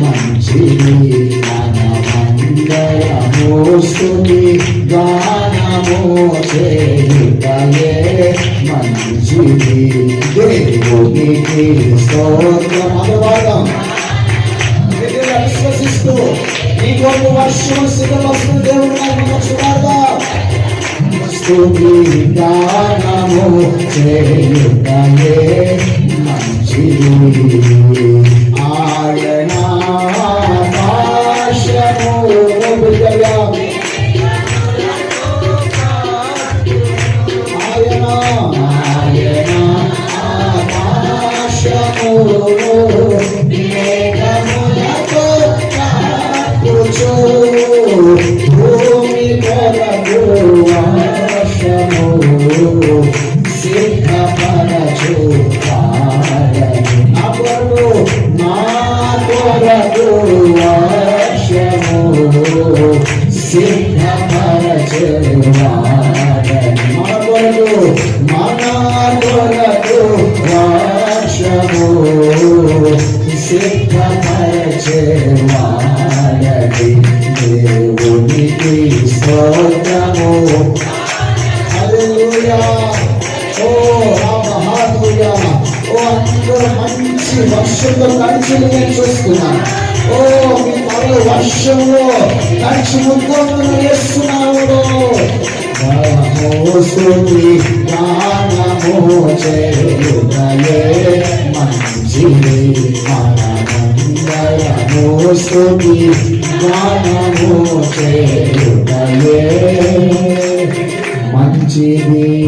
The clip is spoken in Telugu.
మంచి మన వర్షము సిద్ధపరచు గా దేవునికి మంచిది దేవునికి స్తోత్రం అనువాదం విశ్వసిస్తూ ఈ కొరకు దేవుడు చేయుటయే మంచిది వర్షము సిద్ధపరచు వాడని. మన కొరకు మంచి వర్షంలో కంచెలు నేను చూస్తున్నాను ఓ మీ పనులు వర్షంలో కంచి ముద్దలు వేస్తున్నాడు స్తుతి గానము చేయుటయే. మంచిది.